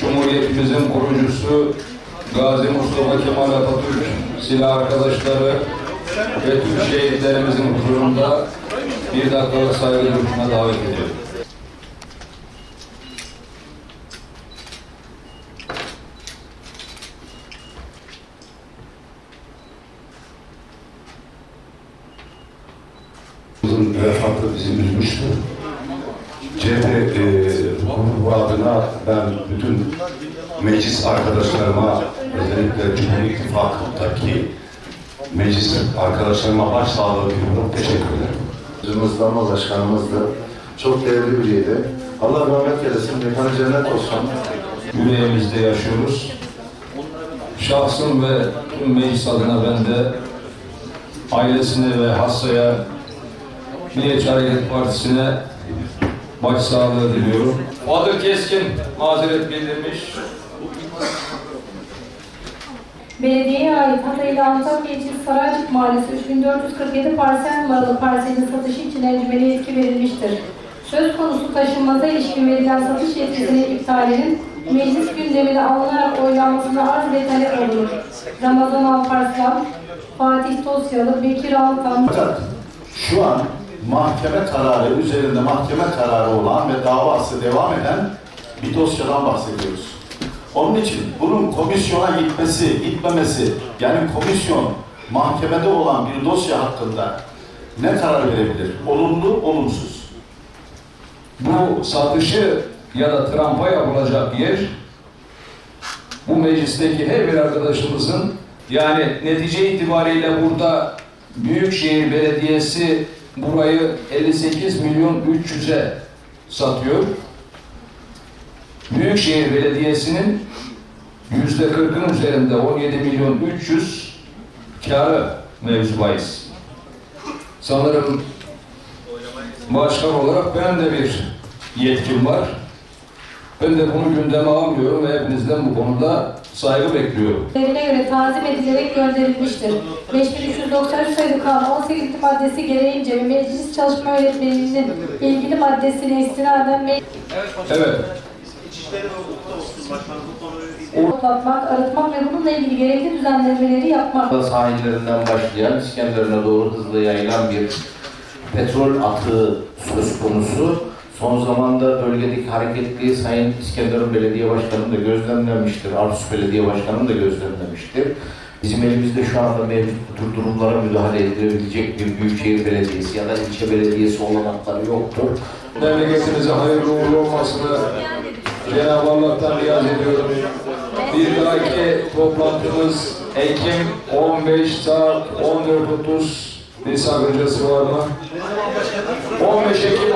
Cumhuriyetimizin kurucusu Gazi Mustafa Kemal Atatürk, silah arkadaşları ve Türk şehitlerimizin huzurunda bir dakikalık saygı duruşuna davet ediyorum. Vefatı bizi üzmüştü. CHP e, grubu adına ben bütün meclis arkadaşlarıma, özellikle Cumhur İttifakı'ndaki meclis arkadaşlarıma başsağlığı diliyorum. Teşekkür ederim. Başımızda ama başkanımızdı. Çok değerli biriydi. Allah rahmet eylesin. Mekanı cennet olsun. Yüreğimizde yaşıyoruz. Şahsım ve tüm meclis adına ben de ailesine ve hastaya Milliyetçi Hareket Partisi'ne başsağlığı diliyorum. Bahadır Keskin mazeret bildirmiş. Belediyeye ait Hatay ile Antakya için Saraycık Mahallesi 3447 parsel numaralı parselin satışı için encümeli yetki verilmiştir. Söz konusu taşınmaza ilişkin verilen satış yetkisinin iptalinin meclis gündemine alınarak oylanmasına arz ve talep olunur. Ramazan Alparslan, Fatih Tosyalı, Bekir Altan, Fakat şu an mahkeme kararı üzerinde mahkeme kararı olan ve davası devam eden bir dosyadan bahsediyoruz. Onun için bunun komisyona gitmesi, gitmemesi, yani komisyon mahkemede olan bir dosya hakkında ne karar verebilir? Olumlu, olumsuz. Bu satışı ya da trampa yapılacak yer bu meclisteki her bir arkadaşımızın yani netice itibariyle burada Büyükşehir Belediyesi burayı 58 milyon 300'e satıyor. Büyükşehir Belediyesi'nin yüzde 40'ın üzerinde 17 milyon 300 karı mevzu bahis. Sanırım başkan olarak ben de bir yetkim var. Ben de bunu gündeme almıyorum ve hepinizden bu konuda saygı bekliyorum.Lerine göre tanzim edilerek gönderilmiştir. 5393 sayılı kanun 18. maddesi gereğince ve meclis çalışma öğretmeninin ilgili maddesine istinaden me- Evet. toplatmak, arıtmak ve bununla ilgili gerekli düzenlemeleri yapmak. Sahillerinden başlayan İskenderun'a doğru hızla yayılan bir petrol atığı söz konusu. Son zamanda bölgedeki hareketliği Sayın İskenderun Belediye Başkanı da gözlemlemiştir. Arsus Belediye Başkanı da gözlemlemiştir. Bizim elimizde şu anda mevcut bu durumlara müdahale edilebilecek bir büyükşehir belediyesi ya da ilçe belediyesi olanakları yoktur. Memleketimize hayırlı uğurlu olmasını Cenab-ı Allah'tan riyaz ediyorum. Bir dahaki toplantımız Ekim 15 saat 14.30 bir sakıncası var mı? 15 Ekim